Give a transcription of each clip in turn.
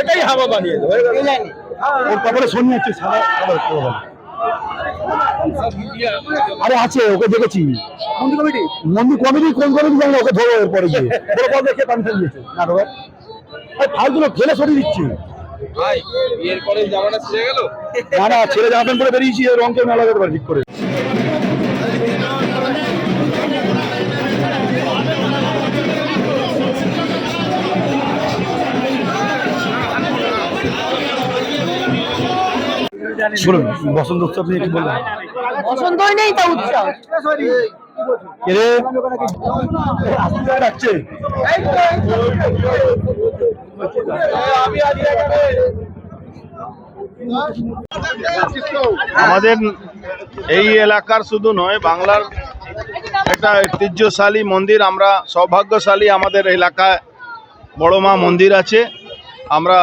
এটাই হাওয়া বানিয়ে দেবো। ওর তারপরে সোনিয়া হচ্ছে আরে আছে ওকে দেখেছি। মন্দির কমিটি? মন্দির কমিটি কোন কমিটি জানি ওকে ধরো এরপরে গিয়ে। ধরো পর দেখে পারমিশন দিয়েছে। না ধরো। আরে ফালগুলো ফেলে সরিয়ে দিচ্ছি। ভাই এরপরে পরে জামাটা ছিঁড়ে গেল? না না ছেলে জামা প্যান্ট পরে বেরিয়েছি রং কেউ না লাগাতে পারে ঠিক করে। শুনুন বসন্ত উৎসব নিয়ে কি বলবেন? বসন্তই নেই তা উৎসব। আসতে আমাদের এই এলাকার শুধু নয় বাংলার একটা ঐতিহ্যশালী মন্দির আমরা সৌভাগ্যশালী আমাদের এলাকায় বড় মা মন্দির আছে। আমরা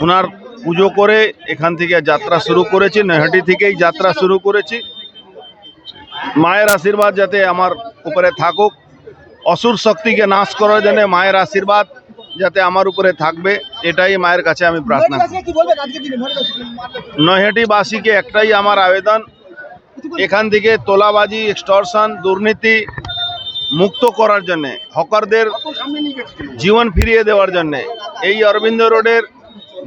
ওনার পুজো করে এখান থেকে যাত্রা শুরু করেছি নৈহাটি থেকেই যাত্রা শুরু করেছি। মায়ের আশীর্বাদ যাতে আমার উপরে থাকুক অসুর শক্তিকে নাশ করার জন্য মায়ের আশীর্বাদ যাতে আমার উপরে থাকবে এটাই মায়ের কাছে আমি প্রার্থনা নৈহাটিবাসীকে একটাই আমার আবেদন এখান থেকে তোলাবাজি এক্সটর্শন দুর্নীতি মুক্ত করার জন্যে হকারদের জীবন ফিরিয়ে দেওয়ার জন্যে এই অরবিন্দ রোডের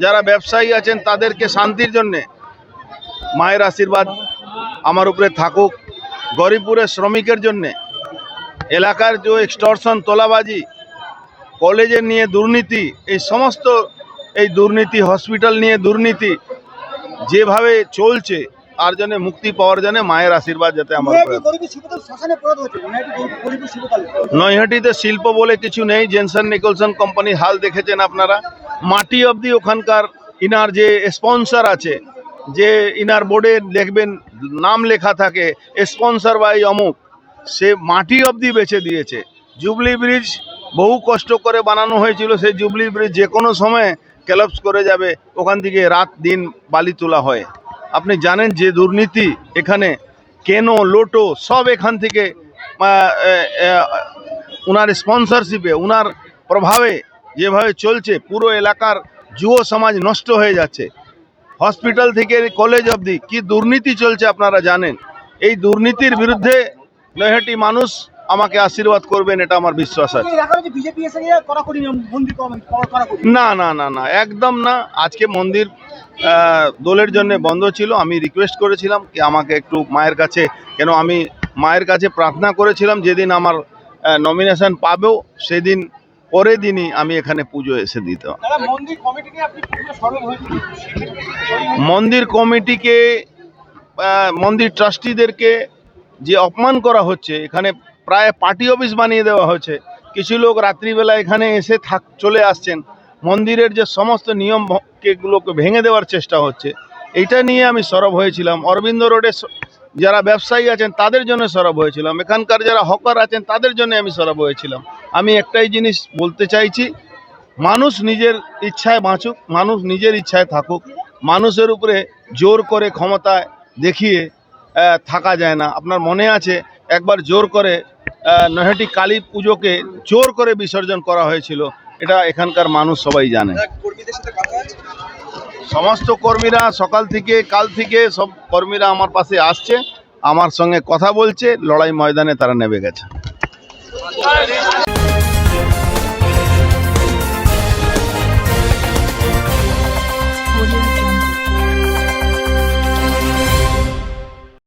যারা ব্যবসায়ী আছেন তাদেরকে শান্তির জন্যে মায়ের আশীর্বাদ আমার উপরে থাকুক। গরিবপুরের শ্রমিকের জন্যে এলাকার যে এক্সটর্শন তোলাবাজি কলেজের নিয়ে দুর্নীতি এই সমস্ত এই দুর্নীতি হসপিটাল নিয়ে দুর্নীতি যেভাবে চলছে তার জন্য মুক্তি পাওয়ার জন্য মায়ের আশীর্বাদ যাতে আমার উপরে নৈহাটিতে শিল্প বলে কিছু নেই। জেনসন নিকলসন কোম্পানি হাল দেখেছেন আপনারা। মাটি অবধি ওখানকার ইনার যে স্পন্সর আছে, যে ইনার বোর্ডে দেখবেন নাম লেখা থাকে স্পন্সর বাই অমুক, সে মাটি অবধি বেছে দিয়েছে। জুবলি ব্রিজ বহু কষ্ট করে বানানো হয়েছিল সেই জুবলি ব্রিজ যে কোনো সময় ক্যালাপস করে যাবে, ওখান থেকে রাত দিন বালি তোলা হয়। আপনি জানেন যে দুর্নীতি এখানে কেন, লোটো সব এখান থেকে ওনার স্পন্সরশিপে উনার প্রভাবে যেভাবে চলছে পুরো এলাকার যুব সমাজ নষ্ট হয়ে যাচ্ছে। হসপিটাল থেকে কলেজ অবধি কি দুর্নীতি চলছে আপনারা জানেন? এই দুর্নীতির বিরুদ্ধে নৈহাটি মানুষ আমাকে আশীর্বাদ করবেন এটা আমার বিশ্বাস আছে। না না না না একদম না। আজকে মন্দির দোলের জন্য বন্ধ ছিল আমি রিকোয়েস্ট করেছিলাম কি আমাকে একটু মায়ের কাছে কেন আমি মায়ের কাছে প্রার্থনা করেছিলাম যেদিন আমার নমিনেশন পাবেও সেদিন পরের দিনই আমি এখানে পুজো এসে দিতে মন্দির কমিটিকে মন্দির ট্রাস্টিদেরকে যে অপমান করা হচ্ছে এখানে প্রায় পার্টি অফিস বানিয়ে দেওয়া হচ্ছে কিছু লোক রাত্রিবেলা এখানে এসে থাক চলে আসছেন। মন্দিরের যে সমস্ত নিয়ম ভ- কেগুলোকে ভেঙে দেওয়ার চেষ্টা হচ্ছে এটা নিয়ে আমি সরব হয়েছিলাম। অরবিন্দ রোডে যারা ব্যবসায়ী আছেন, তাদের জন্য সরব হয়েছিলাম। এখানকার যারা হকার আছেন, তাদের জন্য আমি সরব হয়েছিলাম। আমি একটাই জিনিস বলতে চাইছি, মানুষ নিজের ইচ্ছায় বাঁচুক, মানুষ নিজের ইচ্ছায় থাকুক। মানুষের উপরে জোর করে ক্ষমতায় দেখিয়ে থাকা যায় না। আপনার মনে আছে, একবার জোর করে নৈহাটি কালী পুজোকে জোর করে বিসর্জন করা হয়েছিল। এটা এখানকার মানুষ সবাই জানে। সমস্ত কর্মীরা সকাল থেকে, কাল থেকে সব কর্মীরা আমার পাশে আসছে, আমার সঙ্গে কথা বলছে, লড়াই ময়দানে তারা নেমে গেছে।